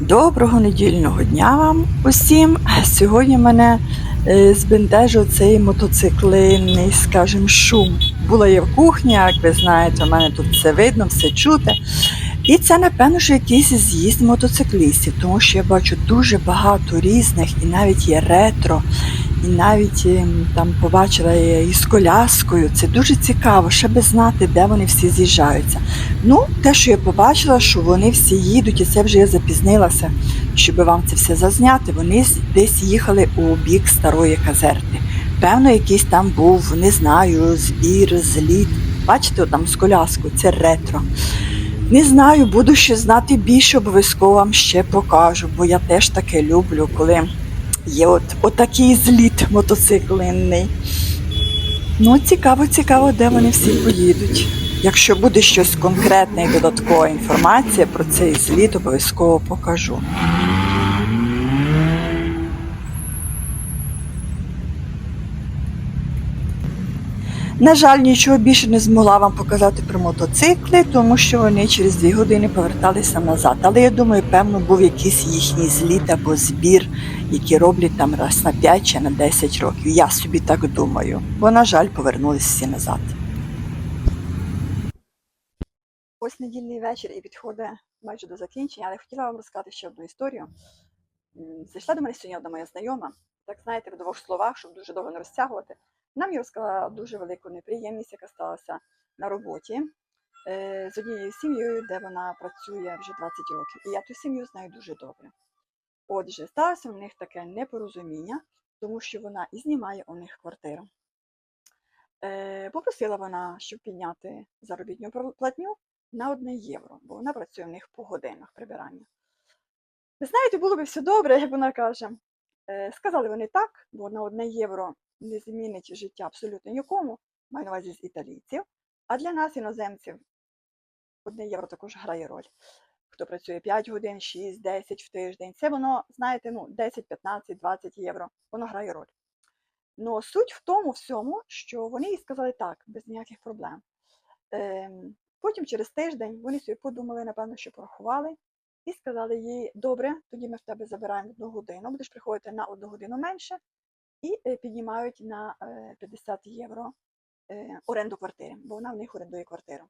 Доброго недільного дня вам усім. Сьогодні мене е, збентежив цей мотоциклинний, скажімо, шум. Була я в кухні, як ви знаєте, у мене тут все видно, все чути. І це, напевно, що якийсь з'їзд мотоциклістів, тому що я бачу дуже багато різних, і навіть є ретро, і навіть ем, там побачила я і з коляскою. Це дуже цікаво, ще би знати, де вони всі з'їжджаються. Ну, те, що я побачила, що вони всі їдуть, і це вже я запізнилася, щоб вам це все зазняти. Вони десь їхали у бік старої казерти. Певно, якийсь там був, не знаю, збір, зліт. Бачите, там з коляскою, це ретро. Не знаю, буду ще знати більше, обов'язково вам ще покажу, бо я теж таке люблю, коли є от, отакий зліт мотоциклинний. Ну, цікаво, цікаво, де вони всі поїдуть. Якщо буде щось конкретне і додаткова інформація про цей зліт, обов'язково покажу. На жаль, нічого більше не змогла вам показати про мотоцикли, тому що вони через дві години поверталися назад. Але я думаю, певно, був якийсь їхній зліт або збір, який роблять там раз на 5 чи на 10 років. Я собі так думаю. Бо, на жаль, повернулися всі назад. Ось недільний вечір і підходить майже до закінчення, але хотіла вам розказати ще одну історію. Зайшла до мене сьогодні одна моя знайома, так знаєте, в двох словах, щоб дуже довго не розтягувати. Вона мені розказала дуже велику неприємність, яка сталася на роботі е, з однією сім'єю, де вона працює вже 20 років. І я ту сім'ю знаю дуже добре. Отже, сталося у них таке непорозуміння, тому що вона і знімає у них квартиру. Е, попросила вона, щоб підняти заробітну платню на 1 євро, бо вона працює в них по годинах прибирання. Ви знаєте, було б все добре, як вона каже. Е, сказали вони так, бо на 1 євро не змінить життя абсолютно нікому, маю на увазі з італійців. А для нас, іноземців, 1 євро також грає роль. Хто працює 5 годин, 6, 10 в тиждень. Це воно, знаєте, ну, 10, 15, 20 євро. Воно грає роль. Ну, суть в тому всьому, що вони їй сказали так, без ніяких проблем. Ем, потім через тиждень вони собі подумали, напевно, що порахували, і сказали їй: добре, тоді ми в тебе забираємо одну годину, будеш приходити на одну годину менше, і е, піднімають на е, 50 євро е, оренду квартири, бо вона в них орендує квартиру.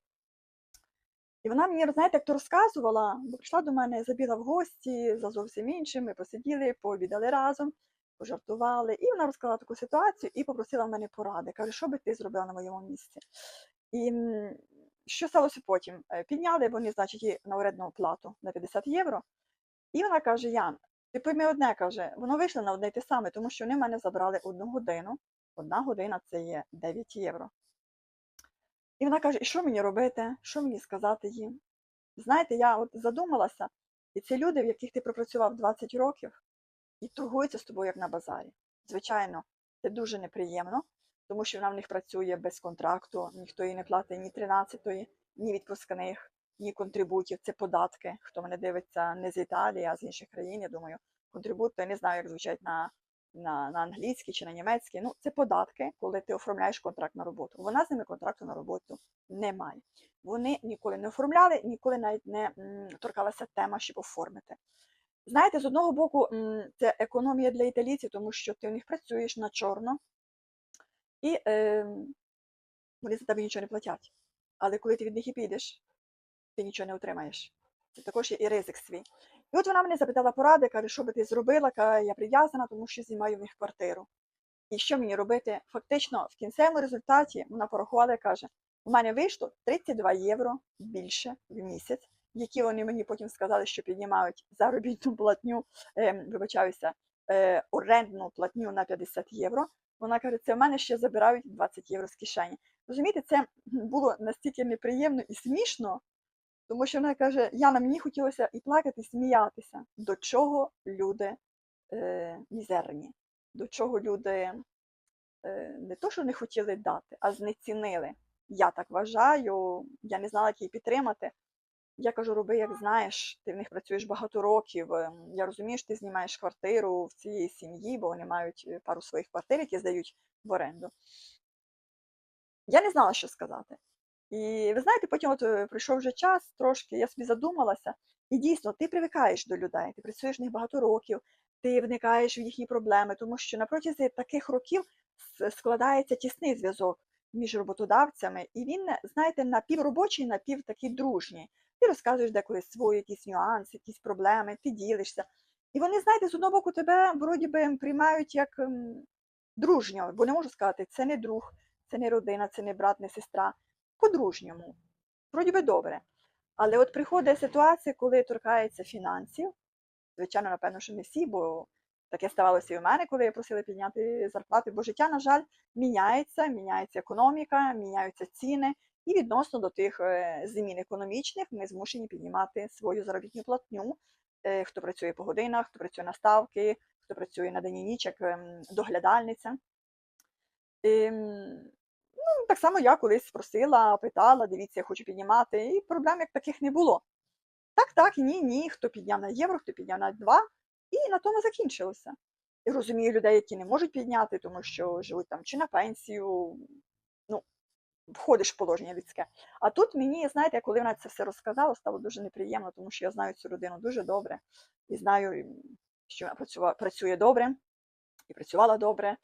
І вона мені, знаєте, як то розказувала, бо прийшла до мене, забіла в гості за зовсім іншим, ми посиділи, пообідали разом, пожартували. І вона розказала таку ситуацію і попросила в мене поради. Каже, що би ти зробила на моєму місці? І що сталося потім? Е, Підняли вони, значить, на орендну плату на 50 євро. І вона каже: Ян, ти пойми одне, каже, воно вийшло на одне й те саме, тому що вони в мене забрали одну годину. Одна година це є 9 євро. І вона каже: і що мені робити? Що мені сказати їм? Знаєте, я от задумалася, і це люди, в яких ти пропрацював 20 років, і торгуються з тобою як на базарі. Звичайно, це дуже неприємно, тому що вона в них працює без контракту, ніхто їй не платить ні 13-ї, ні відпускних, ні контрибутів. Це податки. Хто мене дивиться не з Італії, а з інших країн, я думаю, контрибути, я не знаю, як звучать на, на, на англійській чи на німецькій. Ну, це податки, коли ти оформляєш контракт на роботу. Вона з ними контракту на роботу не має. Вони ніколи не оформляли, ніколи навіть не м, торкалася тема, щоб оформити. Знаєте, з одного боку, м, це економія для італійців, тому що ти у них працюєш на чорно, і е, вони за тебе нічого не платять. Але коли ти від них і підеш, ти нічого не отримаєш. Це також є і ризик свій. І от вона мене запитала поради, каже, що би ти зробила, каже, я прив'язана, тому що знімаю в них квартиру. І що мені робити? Фактично, в кінцевому результаті вона порахувала і каже: у мене вийшло 32 євро більше в місяць, які вони мені потім сказали, що піднімають заробітну платню, е, вибачаюся, е, орендну платню на 50 євро. Вона каже, це в мене ще забирають 20 євро з кишені. Розумієте, це було настільки неприємно і смішно, тому що вона каже: Яна, мені хотілося і плакати, і сміятися. До чого люди е, мізерні, до чого люди е, не то, що не хотіли дати, а знецінили. Я так вважаю, я не знала, як її підтримати. Я кажу, роби, як знаєш, ти в них працюєш багато років. ем, Я розумію, що ти знімаєш квартиру в цієї сім'ї, бо вони мають е, пару своїх квартир, які здають в оренду. Я не знала, що сказати. І ви знаєте, потім от е, пройшов вже час трошки, я собі задумалася, І дійсно, ти привикаєш до людей, ти працюєш в них багато років, ти вникаєш в їхні проблеми, тому що на протязі таких років складається тісний зв'язок між роботодавцями, і він, знаєте, напівробочий, напів такий дружній. Ти розказуєш деколи свої якісь нюанси, якісь проблеми, ти ділишся. І вони, знаєте, з одного боку тебе вроді би приймають як ем, дружньо, бо не можу сказати, це не друг, це не родина, це не брат, не сестра. По-дружньому. Вроді би добре. Але от приходить ситуація, коли торкається фінансів. Звичайно, напевно, що не всі, бо таке ставалося і у мене, коли просили підняти зарплати. Бо життя, на жаль, міняється, міняється економіка, міняються ціни. І відносно до тих е, змін економічних ми змушені піднімати свою заробітну платню. Е, Хто працює по годинах, хто працює на ставки, хто працює на день і ніч, як ем, доглядальниця. Ну, так само я колись просила, питала, дивіться, я хочу піднімати, і проблем як таких не було. Так, так, ні, ні, хто підняв на євро, хто підняв на два, і на тому закінчилося. І розумію людей, які не можуть підняти, тому що живуть там чи на пенсію, ну, входиш в положення людське. А тут мені, знаєте, коли вона це все розказала, стало дуже неприємно, тому що я знаю цю людину дуже добре і знаю, що вона працює добре і працювала добре,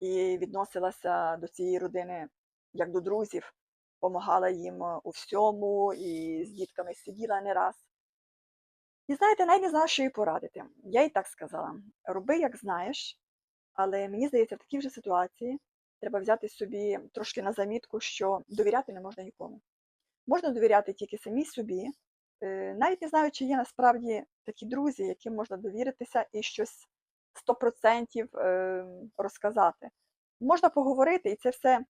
і відносилася до цієї родини як до друзів, допомагала їм е, у всьому, і з дітками сиділа не раз. І знаєте, навіть не знала, що їй порадити. Я їй так сказала: роби, як знаєш, але мені здається, в такій вже ситуації треба взяти собі трошки на замітку, що довіряти не можна нікому. Можна довіряти тільки самій собі, е, навіть не знаю, чи є насправді такі друзі, яким можна довіритися і щось 100% е, розказати. Можна поговорити, і це все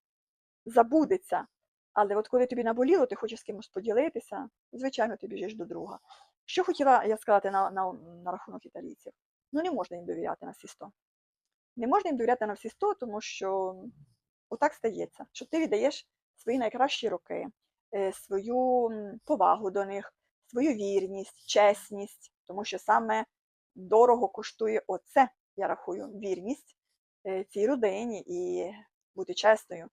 забудеться. Але от коли тобі наболіло, ти хочеш з кимось поділитися, звичайно, ти біжиш до друга. Що хотіла я сказати на, на, на рахунок італійців? Ну, не можна їм довіряти на всі 100. Не можна їм довіряти на всі 100, тому що отак стається, що ти віддаєш свої найкращі роки, е, свою повагу до них, свою вірність, чесність, тому що саме дорого коштує оце, я рахую, вірність е, цій родині і бути чесною.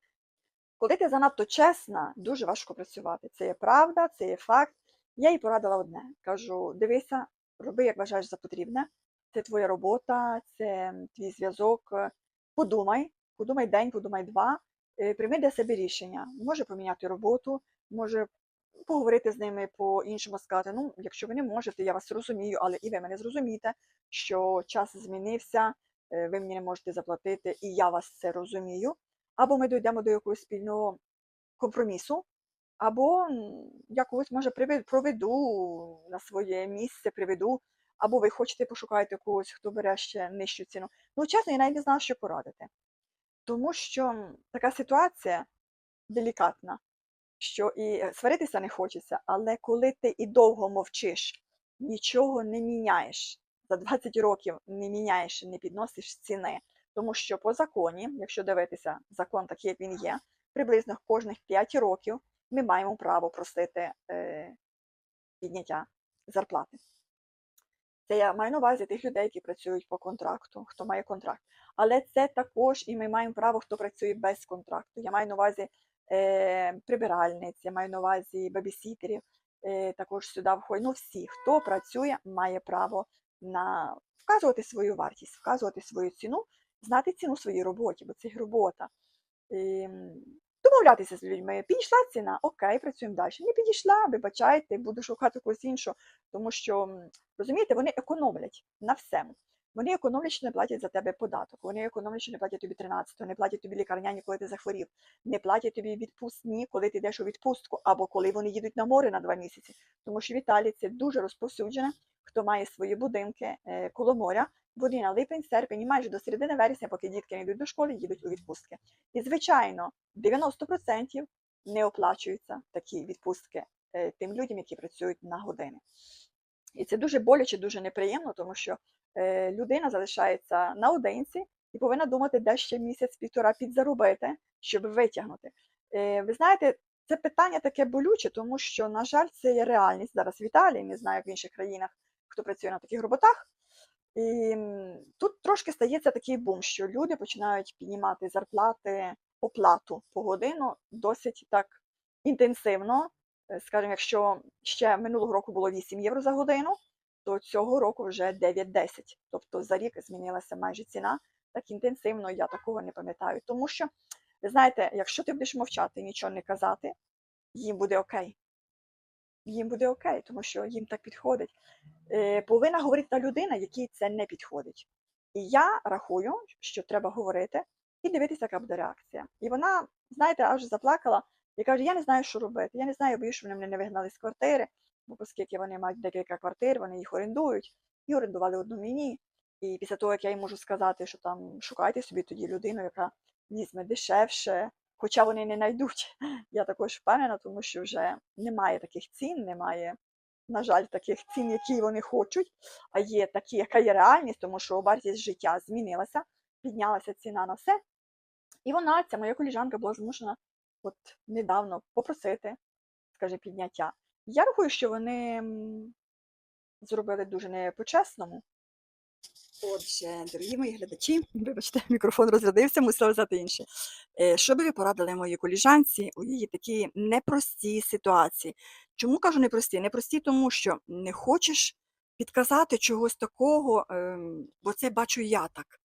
Коли ти занадто чесна, дуже важко працювати. Це є правда, це є факт. Я їй порадила одне: кажу: дивися, роби, як вважаєш за потрібне. Це твоя робота, це твій зв'язок. Подумай, подумай день, подумай два, е, прийми для себе рішення. Може поміняти роботу, може поговорити з ними по-іншому, сказати, ну, якщо ви не можете, я вас розумію, але і ви мене зрозумієте, що час змінився, е, ви мені не можете заплатити, і я вас це розумію. Або ми дійдемо до якогось спільного компромісу, або я когось може проведу на своє місце, приведу, або ви хочете пошукаєте когось, хто бере ще нижчу ціну. Ну, чесно, я навіть не знала, що порадити. Тому що така ситуація делікатна, що і е, сваритися не хочеться, але коли ти і довго мовчиш, нічого не міняєш, за 20 років не міняєш, не підносиш ціни. Тому що по законі, якщо дивитися закон такий, як він є, приблизно кожних 5 років ми маємо право просити е, підняття зарплати. Це я маю на увазі тих людей, які працюють по контракту, хто має контракт. Але це також і ми маємо право, хто працює без контракту. Я маю на увазі е, прибиральниць, я маю на увазі бабісітерів, е, також сюди входять. Ну, всі, хто працює, має право на вказувати свою вартість, вказувати свою ціну, знати ціну своїй роботі, бо це робота. І домовлятися з людьми. Підійшла ціна, окей, працюємо далі. Не підійшла, вибачайте, буду шукати когось іншого, тому що, розумієте, вони економлять на всьому. Вони економлять, що не платять за тебе податок, вони економлять, що не платять тобі 13, не платять тобі лікарняні, коли ти захворів, не платять тобі відпускні, коли ти йдеш у відпустку, або коли вони їдуть на море на два місяці. Тому що в Італії це дуже розповсюджено. Хто має свої будинки е, коло моря, вони на липень, серпень і майже до середини вересня, поки дітки не йдуть до школи, їдуть у відпустки. І, звичайно, 90% не оплачуються такі відпустки е, тим людям, які працюють на години. І це дуже боляче, дуже неприємно, тому що е, людина залишається наодинці і повинна думати, де ще місяць-півтора підзаробити, щоб витягнути. Е, ви знаєте, це питання таке болюче, тому що, на жаль, це є реальність зараз в Італії, не знаю, в інших країнах, хто працює на таких роботах. І тут трошки стається такий бум, що люди починають піднімати зарплати, оплату по годину досить так інтенсивно, Скажімо, якщо ще минулого року було 8 євро за годину, то цього року вже 9-10. Тобто за рік змінилася майже ціна. Так інтенсивно я такого не пам'ятаю. Тому що, ви знаєте, якщо ти будеш мовчати і нічого не казати, їм буде окей. Їм буде окей, тому що їм так підходить. Е, повинна говорити та людина, якій це не підходить. І я рахую, що треба говорити і дивитися, яка буде реакція. І вона, знаєте, аж заплакала і каже: Я не знаю, що робити. Я не знаю, я боюсь, що вони мене не вигнали з квартири, бо оскільки вони мають декілька квартир, вони їх орендують і орендували одну мені. І після того, як я їм можу сказати, що там шукайте собі тоді людину, яка візьме дешевше, хоча вони не знайдуть. Я також впевнена, тому що вже немає таких цін, немає, на жаль, таких цін, які вони хочуть, а є такі, яка є реальність, тому що вартість життя змінилася, піднялася ціна на все. І вона, ця моя коліжанка, була змушена от недавно попросити, скажімо, підняття. Я рахую, що вони зробили дуже не по-чесному. Отже, дорогі мої глядачі, вибачте, мікрофон розрядився, мусила взяти інший. Е, Що би ви порадили моїй коліжанці у її такій непростій ситуації? Чому кажу непрості? Непрості, тому що не хочеш підказати чогось такого, ем, бо це бачу я так.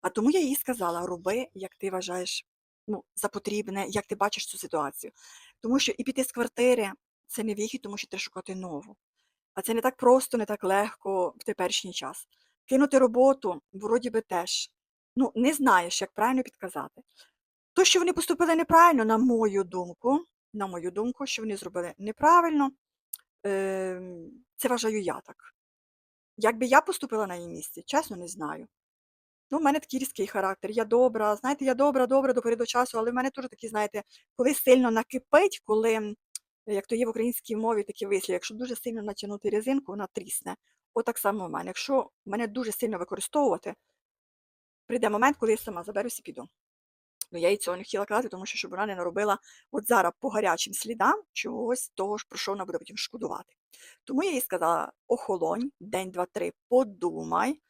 А тому я їй сказала: роби, як ти вважаєш ну, за потрібне, як ти бачиш цю ситуацію. Тому що і піти з квартири це не вихід, тому що треба шукати нову. А це не так просто, не так легко в теперішній час. Кинути роботу, вроді би теж. Ну, не знаєш, як правильно підказати. То, що вони поступили неправильно, на мою думку, на мою думку, що вони зробили неправильно, ем, це вважаю я так. Якби я поступила на її місці, чесно, не знаю. Ну, в мене такий різкий характер. Я добра, знаєте, я добра, добра до часу, але в мене теж такі, знаєте, коли сильно накипить, коли, як то є в українській мові такі вислів, якщо дуже сильно натягнути резинку, вона трісне. Отак само в мене. Якщо мене дуже сильно використовувати, прийде момент, коли я сама заберуся і піду. Ну, я їй цього не хотіла казати, тому що щоб вона не наробила от зараз по гарячим слідам чогось того ж, про що вона буде потім шкодувати. Тому я їй сказала: охолонь, день, два, три, подумай,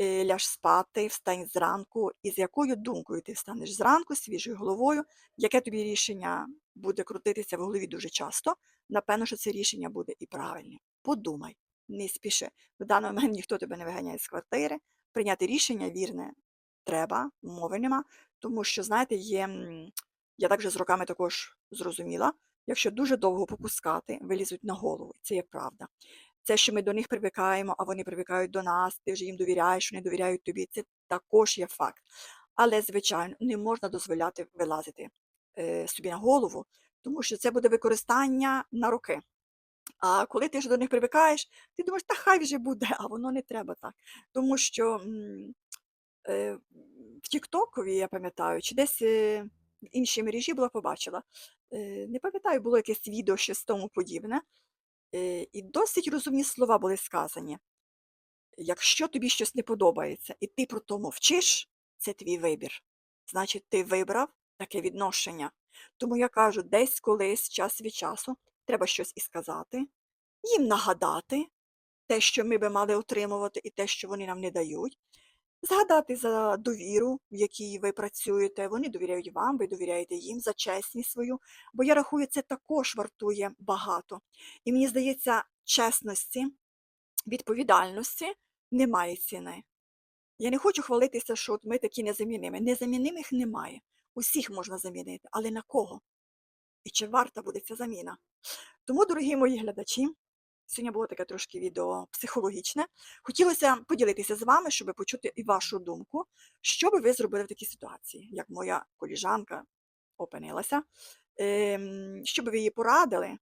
ляж спати, встань зранку, і з якою думкою ти встанеш зранку, свіжою головою, яке тобі рішення буде крутитися в голові дуже часто, напевно, що це рішення буде і правильне. Подумай, не спіши. В даний момент ніхто тебе не виганяє з квартири. Прийняти рішення вірне треба, мови нема. Тому що, знаєте, є, я так вже з роками також зрозуміла, якщо дуже довго попускати, вилізуть на голову. Це є правда. Це, що ми до них привикаємо, а вони привикають до нас, ти вже їм довіряєш, вони довіряють тобі. Це також є факт. Але, звичайно, не можна дозволяти вилазити е, собі на голову, тому що це буде використання на роки. А коли ти вже до них привикаєш, ти думаєш, та хай вже буде, а воно не треба так. Тому що е, в Тіктокові, я пам'ятаю, чи десь е, в іншій мережі була побачила. Е, не пам'ятаю, було якесь відео щось тому подібне. Е, і досить розумні слова були сказані. Якщо тобі щось не подобається, і ти про то мовчиш, це твій вибір. Значить, ти вибрав таке відношення. Тому я кажу, десь колись, час від часу, треба щось і сказати, їм нагадати те, що ми би мали отримувати, і те, що вони нам не дають. Згадати за довіру, в якій ви працюєте, вони довіряють вам, ви довіряєте їм за чесність свою, бо я рахую, це також вартує багато. І мені здається, чесності, відповідальності немає ціни. Я не хочу хвалитися, що от ми такі незамінимі. Незамінимих немає. Усіх можна замінити, але на кого? І чи варта буде ця заміна? Тому, дорогі мої глядачі, сьогодні було таке трошки відео психологічне. Хотілося поділитися з вами, щоб почути і вашу думку, що би ви зробили в такій ситуації, як моя коліжанка опинилася, ем, що би ви їй порадили,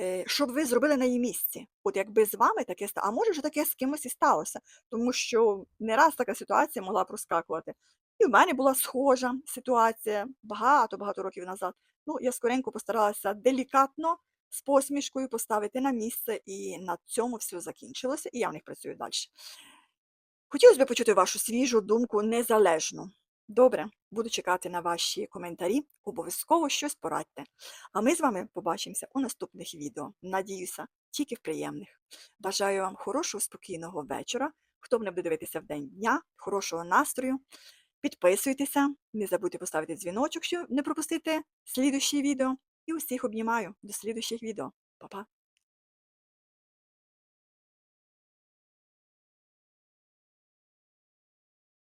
е, що б ви зробили на її місці. От якби з вами таке сталося, а може вже таке з кимось і сталося, тому що не раз така ситуація могла проскакувати. І в мене була схожа ситуація багато-багато років назад. Ну, я скоренько постаралася делікатно з посмішкою поставити на місце, і на цьому все закінчилося, і я в них працюю далі. Хотілося б почути вашу свіжу думку незалежну. Добре, буду чекати на ваші коментарі, обов'язково щось порадьте. А ми з вами побачимося у наступних відео. Надіюся, тільки в приємних. Бажаю вам хорошого, спокійного вечора. Хто мене буде дивитися в день дня, хорошого настрою. Підписуйтеся, не забудьте поставити дзвіночок, щоб не пропустити слідущі відео. І усіх обнімаю до слідуючих відео. Па-па!